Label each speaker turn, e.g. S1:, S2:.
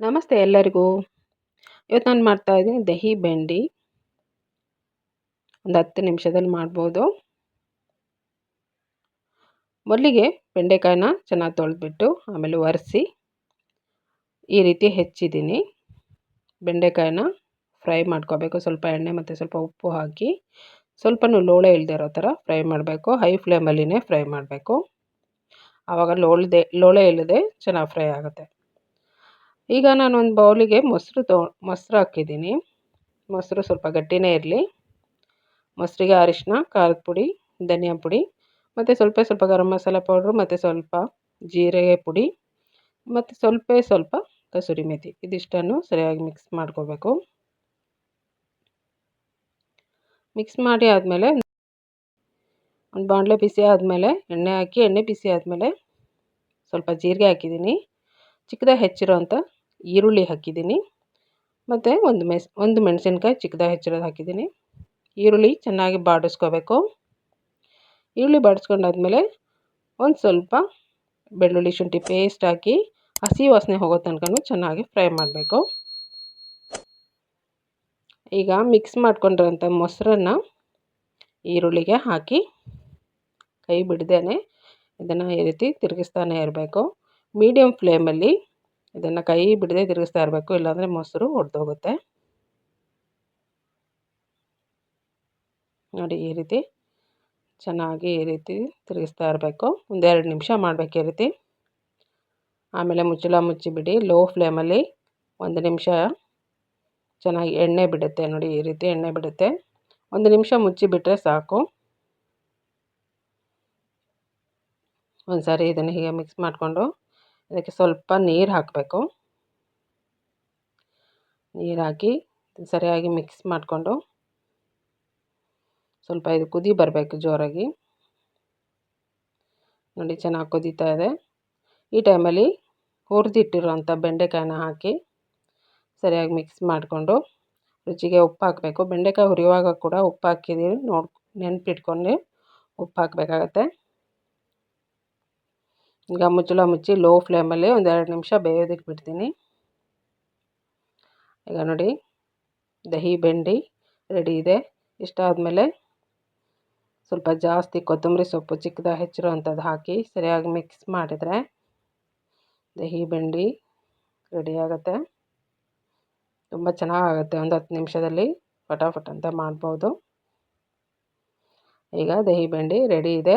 S1: ನಮಸ್ತೆ ಎಲ್ಲರಿಗೂ. ಇವತ್ತು ನಾನು ಮಾಡ್ತಾಯಿದ್ದೀನಿ ದಹಿ ಬೆಂಡಿ. ಒಂದು ಹತ್ತು ನಿಮಿಷದಲ್ಲಿ ಮಾಡ್ಬೋದು. ಮೊದಲಿಗೆ ಬೆಂಡೆಕಾಯಿನ ಚೆನ್ನಾಗಿ ತೊಳೆದ್ಬಿಟ್ಟು ಆಮೇಲೆ ಒರೆಸಿ ಈ ರೀತಿ ಹೆಚ್ಚಿದ್ದೀನಿ. ಬೆಂಡೆಕಾಯಿನ ಫ್ರೈ ಮಾಡ್ಕೋಬೇಕು. ಸ್ವಲ್ಪ ಎಣ್ಣೆ ಮತ್ತು ಸ್ವಲ್ಪ ಉಪ್ಪು ಹಾಕಿ ಸ್ವಲ್ಪನೂ ಲೋಳೆ ಇಲ್ಲದೆ ಇರೋ ಥರ ಫ್ರೈ ಮಾಡಬೇಕು. ಹೈ ಫ್ಲೇಮಲ್ಲಿನೇ ಫ್ರೈ ಮಾಡಬೇಕು. ಆವಾಗ ಲೋಳ್ದೆ, ಲೋಳೆ ಇಲ್ಲದೆ ಚೆನ್ನಾಗಿ ಫ್ರೈ ಆಗುತ್ತೆ. ಈಗ ನಾನು ಒಂದು ಬೌಲಿಗೆ ಮೊಸರು ತೊ, ಮೊಸರು ಹಾಕಿದ್ದೀನಿ. ಮೊಸರು ಸ್ವಲ್ಪ ಗಟ್ಟಿನೇ ಇರಲಿ. ಮೊಸರಿಗೆ ಅರಿಶಿನ ಖಾರದ ಪುಡಿ, ಧನಿಯಾ ಪುಡಿ, ಮತ್ತು ಸ್ವಲ್ಪ ಸ್ವಲ್ಪ ಗರಂ ಮಸಾಲ ಪೌಡ್ರು, ಮತ್ತು ಸ್ವಲ್ಪ ಜೀರಿಗೆ ಪುಡಿ, ಮತ್ತು ಸ್ವಲ್ಪ ಸ್ವಲ್ಪ ಕಸೂರಿ ಮೇಥಿ ಇದಿಷ್ಟನ್ನು ಸರಿಯಾಗಿ ಮಿಕ್ಸ್ ಮಾಡ್ಕೋಬೇಕು. ಮಿಕ್ಸ್ ಮಾಡಿ ಆದಮೇಲೆ ಒಂದು ಬಾಣಲೆ ಬಿಸಿ ಆದಮೇಲೆ ಎಣ್ಣೆ ಹಾಕಿ, ಎಣ್ಣೆ ಬಿಸಿ ಆದಮೇಲೆ ಸ್ವಲ್ಪ ಜೀರಿಗೆ ಹಾಕಿದ್ದೀನಿ. ಚಿಕ್ಕದಾಗಿ ಹೆಚ್ಚಿರೋಂಥ ಈರುಳ್ಳಿ ಹಾಕಿದ್ದೀನಿ. ಮತ್ತು ಒಂದು ಮೆಸ್, ಒಂದು ಮೆಣಸಿನ್ಕಾಯಿ ಚಿಕ್ಕದಾಗಿ ಹೆಚ್ಚಿರೋದು ಹಾಕಿದ್ದೀನಿ. ಈರುಳ್ಳಿ ಚೆನ್ನಾಗಿ ಬಾಡಿಸ್ಕೋಬೇಕು. ಈರುಳ್ಳಿ ಬಾಡಿಸ್ಕೊಂಡಾದ್ಮೇಲೆ ಒಂದು ಸ್ವಲ್ಪ ಬೆಳ್ಳುಳ್ಳಿ ಶುಂಠಿ ಪೇಸ್ಟ್ ಹಾಕಿ ಹಸಿ ವಾಸನೆ ಹೋಗೋ ತನಕ ಚೆನ್ನಾಗಿ ಫ್ರೈ ಮಾಡಬೇಕು. ಈಗ ಮಿಕ್ಸ್ ಮಾಡ್ಕೊಂಡಿರೋಂಥ ಮೊಸರನ್ನು ಈರುಳ್ಳಿಗೆ ಹಾಕಿ ಕೈ ಬಿಡ್ದೇ ಇದನ್ನು ಈ ರೀತಿ ತಿರುಗಿಸ್ತಾನೆ ಇರಬೇಕು. ಮೀಡಿಯಮ್ ಫ್ಲೇಮಲ್ಲಿ ಇದನ್ನು ಕೈ ಬಿಡದೆ ತಿರುಗಿಸ್ತಾ ಇರಬೇಕು, ಇಲ್ಲಾಂದರೆ ಮೊಸರು ಒಡೆದೋಗುತ್ತೆ. ನೋಡಿ, ಈ ರೀತಿ ಚೆನ್ನಾಗಿ ಈ ರೀತಿ ತಿರುಗಿಸ್ತಾ ಇರಬೇಕು. ಒಂದೆರಡು ನಿಮಿಷ ಮಾಡಬೇಕು ಈ ರೀತಿ. ಆಮೇಲೆ ಮುಚ್ಚಳ ಮುಚ್ಚಿಬಿಡಿ ಲೋ ಫ್ಲೇಮಲ್ಲಿ ಒಂದು ನಿಮಿಷ ಚೆನ್ನಾಗಿ ಎಣ್ಣೆ ಬಿಡುತ್ತೆ. ನೋಡಿ, ಈ ರೀತಿ ಎಣ್ಣೆ ಬಿಡುತ್ತೆ. ಒಂದು ನಿಮಿಷ ಮುಚ್ಚಿಬಿಟ್ರೆ ಸಾಕು. ಒಂದು ಸಾರಿ ಇದನ್ನು ಹೀಗೆ ಮಿಕ್ಸ್ ಮಾಡಿಕೊಂಡು ಅದಕ್ಕೆ ಸ್ವಲ್ಪ ನೀರು ಹಾಕಬೇಕು. ನೀರಾಕಿ ಸರಿಯಾಗಿ ಮಿಕ್ಸ್ ಮಾಡಿಕೊಂಡು ಸ್ವಲ್ಪ ಇದು ಕುದಿ ಬರಬೇಕು ಜೋರಾಗಿ. ನೋಡಿ ಚೆನ್ನಾಗಿ ಕುದೀತಾ ಇದೆ. ಈ ಟೈಮಲ್ಲಿ ಹುರಿದಿಟ್ಟಿರೋಂಥ ಬೆಂಡೆಕಾಯನ್ನ ಹಾಕಿ ಸರಿಯಾಗಿ ಮಿಕ್ಸ್ ಮಾಡಿಕೊಂಡು ರುಚಿಗೆ ಉಪ್ಪು ಹಾಕಬೇಕು. ಬೆಂಡೆಕಾಯಿ ಹುರಿಯುವಾಗ ಕೂಡ ಉಪ್ಪು ಹಾಕಿದ್ದೀವಿ ನೋಡಿ ನೆನಪಿಟ್ಕೊಂಡು ಉಪ್ಪು ಹಾಕಬೇಕಾಗತ್ತೆ. ಈಗ ಮುಚ್ಚಳ ಮುಚ್ಚಿ ಲೋ ಫ್ಲೇಮಲ್ಲಿ ಒಂದೆರಡು ನಿಮಿಷ ಬೇಯೋದಕ್ಕೆ ಬಿಡ್ತೀನಿ. ಈಗ ನೋಡಿ, ದಹಿ, ಬೆಂಡಿ ರೆಡಿ ಇದೆ. ಇಷ್ಟ ಆದಮೇಲೆ ಸ್ವಲ್ಪ ಜಾಸ್ತಿ ಕೊತ್ತಂಬರಿ ಸೊಪ್ಪು ಚಿಕ್ಕದಾಗಿ ಹೆಚ್ಚಿರೋ ಅಂಥದ್ದು ಹಾಕಿ ಸರಿಯಾಗಿ ಮಿಕ್ಸ್ ಮಾಡಿದರೆ ದಹಿ, ಬೆಂಡಿ ರೆಡಿ ಆಗುತ್ತೆ. ತುಂಬ ಚೆನ್ನಾಗಾಗುತ್ತೆ, ಒಂದು ಹತ್ತು ನಿಮಿಷದಲ್ಲಿ ಫಟಾಫಟ್ ಅಂತ ಮಾಡ್ಬೋದು. ಈಗ ದಹಿ, ಬೆಂಡಿ ರೆಡಿ ಇದೆ.